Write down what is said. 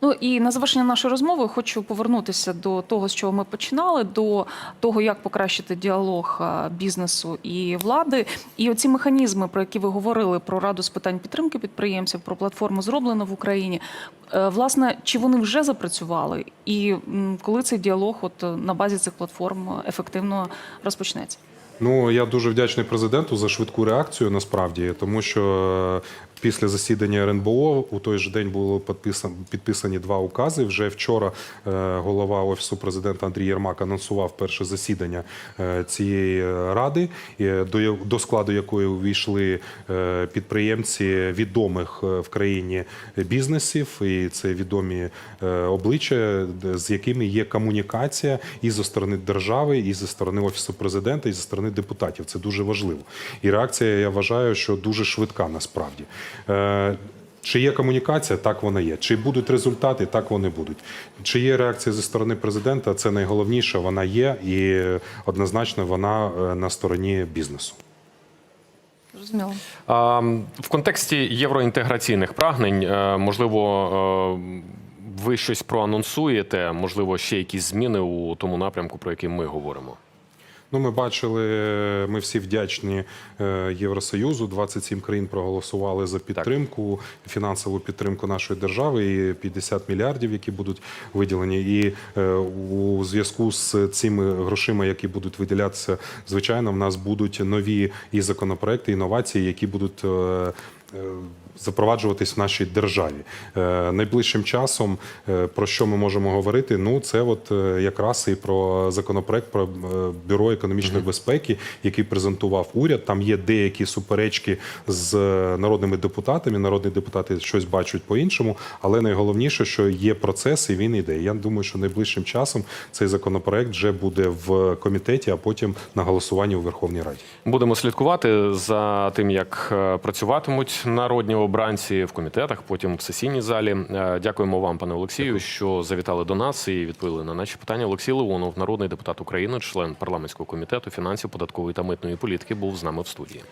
Ну і на завершення нашої розмови хочу повернутися до того, з чого ми починали, до того, як покращити діалог бізнесу і влади. І оці механізми, про які ви говорили, про раду з питань підтримки підприємців, про платформу зроблено в Україні. е, Власне, чи вони вже запрацювали, і коли цей діалог, от на базі цих платформ, е, ефективно розпочнеться? Ну я дуже вдячний президенту за швидку реакцію. Насправді, тому що е, після засідання РНБО у той же день підписано підписані два укази. Вже вчора е, голова офісу президента Андрій Єрмак анонсував перше засідання е, цієї ради, до складу якої увійшли підприємці відомих в країні бізнесів, і це відомі обличчя, з якими є комунікація і зі сторони держави, і зі сторони офісу президента, і зі сторони депутатів. Це дуже важливо. І реакція, я вважаю, що дуже швидка насправді. Е, Чи є комунікація? Так вона є. Чи будуть результати? Так вони будуть. Чи є реакція зі сторони президента? Це найголовніше. Вона є, і однозначно вона е, на стороні бізнесу. Зрозуміло. В контексті євроінтеграційних прагнень, е, можливо, ви щось проанонсуєте, можливо, ще якісь зміни у тому напрямку, про який ми говоримо. Ну, ми бачили, ми всі вдячні е, Євросоюзу. 27 країн проголосували за підтримку, фінансову підтримку нашої держави і 50 мільярдів, які будуть виділені. І е, у зв'язку з цими грошима, які будуть виділятися, звичайно, в нас будуть нові і законопроекти, і інновації, які будуть. Запроваджуватись в нашій державі Е, найближчим часом. е, Про що ми можемо говорити? Ну це от е, якраз і про законопроект про бюро економічної безпеки, який презентував уряд. Там є деякі суперечки з народними депутатами. Народні депутати щось бачать по-іншому, але найголовніше, що є процес і він іде. Я думаю, що найближчим часом цей законопроект вже буде в комітеті, а потім на голосуванні у Верховній Раді. Будемо слідкувати за тим, як працюватимуть народні обранці в комітетах, потім в сесійній залі. Е, Дякуємо вам, пане Олексію, що завітали до нас і відповіли на наші питання. Олексій Леонов, народний депутат України, член парламентського комітету фінансів, податкової та митної політики, був з нами в студії.